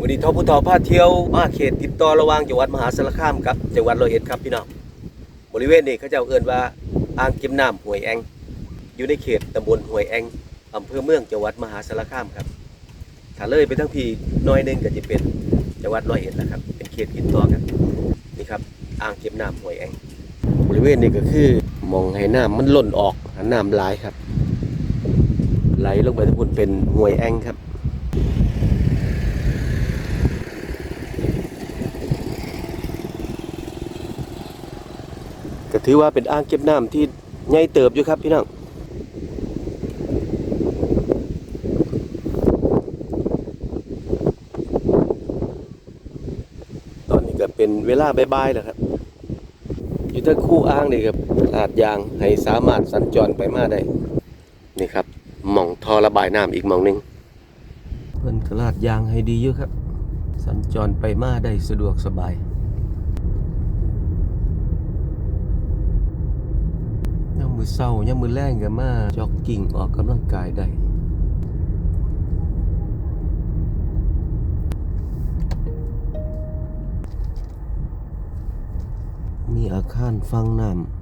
วันนี้ทอผู้ทอพาเที่ยวมาเขตติดต่อระหว่างจังหวัดมหาสารคามกับจังหวัดร้อยเอ็ดครับพี่น้องบริเวณนี้เขาเจ้าเอิ้นว่าอ่างเก็บน้ำห้วยแองอยู่ในเขตตำบลห้วยแองอำเภอเมืองจังหวัดมหาสารคามครับถ้าเลยไปทั้งพีน้อยหนึงก็จะเป็นจังหวัดร้อยเอ็ดแล้วครับเป็นเขตติดต่อกันนี่ครับอ่างเก็บน้ำห้วยแองบริเวณนี้ก็คือมองให้น้ำมันหล่นออกน้ำไหลายครับ ไหลลงไปทั้งบนเป็นห้วยแองครับ ก็ถือว่าเป็นอ่างเก็บน้ำที่ใหญ่เติบอยู่ครับพี่น้องตอนนี้ก็เป็นเวลาบ่ายๆแล้วครับ อยู่ทั้งคู่อ้างนี่ครับลาดยางให้สามารถสัญจรไปมาได้ นี่ครับหม่องทอระบายน้ำอีกหม่องหนึงเพิ่นก็ลาดยางให้ดีอยู่ครับ สัญจรไปมาได้สะดวกสบาย ยา มือเศร้ายามมือแรงก็มาจ็อกกิ้งออกกำลังกายได้มีอาคารฟังน้ำ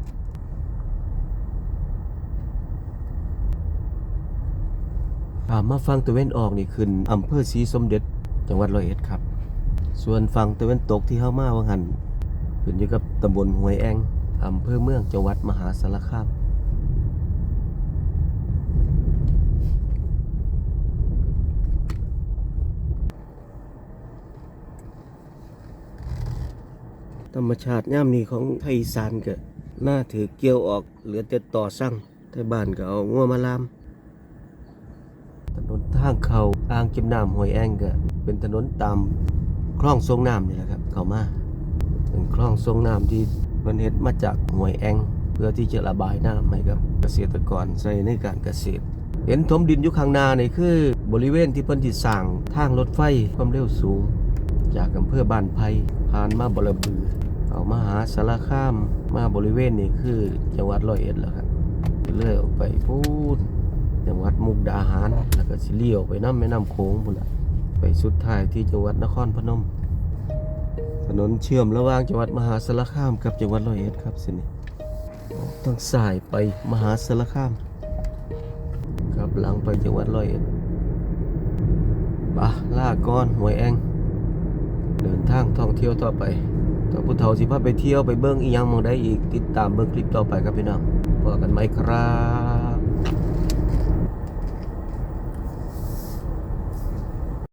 ถามมาฟังตะเวนออกนี่ขึ้นอำเภอศรีสมเด็จจังหวัดร้อยเอ็ดครับ ส่วนฝั่งตะเวนตกที่เข้ามาว่าหันขึ้นอยู่กับตำบลห้วยแองอำเภอเมืองจังหวัดมหาสารคาม ธรรมชาติย่ามนี้ของไทยสานก็น่าถือเกี่ยวออกเหลือแต่ต่อสั่งไทยบ้านก็เอางัวมาลาม ถนนทางเขาอ่างเก็บน้ำห้วยแองก็เป็นถนนตามคลองทรงน้ำนี่แหละครับ เข้ามาเป็นคลองทรงน้ำที่มันเฮ็ดมาจากห้วยแองเพื่อที่จะระบายน้ำให้กับเกษตรกรใช้ในการเกษตรเห็นถมดินอยู่ข้างหน้านี่คือบริเวณที่เพิ่นที่สร้างทางรถไฟความเร็วสูง จากอำเภอบ้านไผ่ผ่านมาบรบือ เอามาหาสารคามมาบริเวณนี้คือจังหวัดร้อยเอ็ดแล้วครับเลื่อยออกไปพูดจังหวัดมุกดาหารแล้วก็สิเลี้ยวไปน้ำแม่น้ำโขงพุ่นละไปสุดท้ายที่จังหวัดนครพนม ถนนเชื่อมระหว่างจังหวัดมหาสารคามกับจังหวัดร้อยเอ็ดครับสินี่ต้องสายไปมหาสารคามกลับหลังไปจังหวัดร้อยเอ็ดปะล่าก้อนหวยแอง เดินทางท่องเที่ยวต่อไป ถ้าผู้เฒ่าสิพาไปเที่ยวไปเบิ้งอีหยังมองได้อีก ติดตามเบิ้งคลิปต่อไปครับพี่น้องพบกันไหมครับ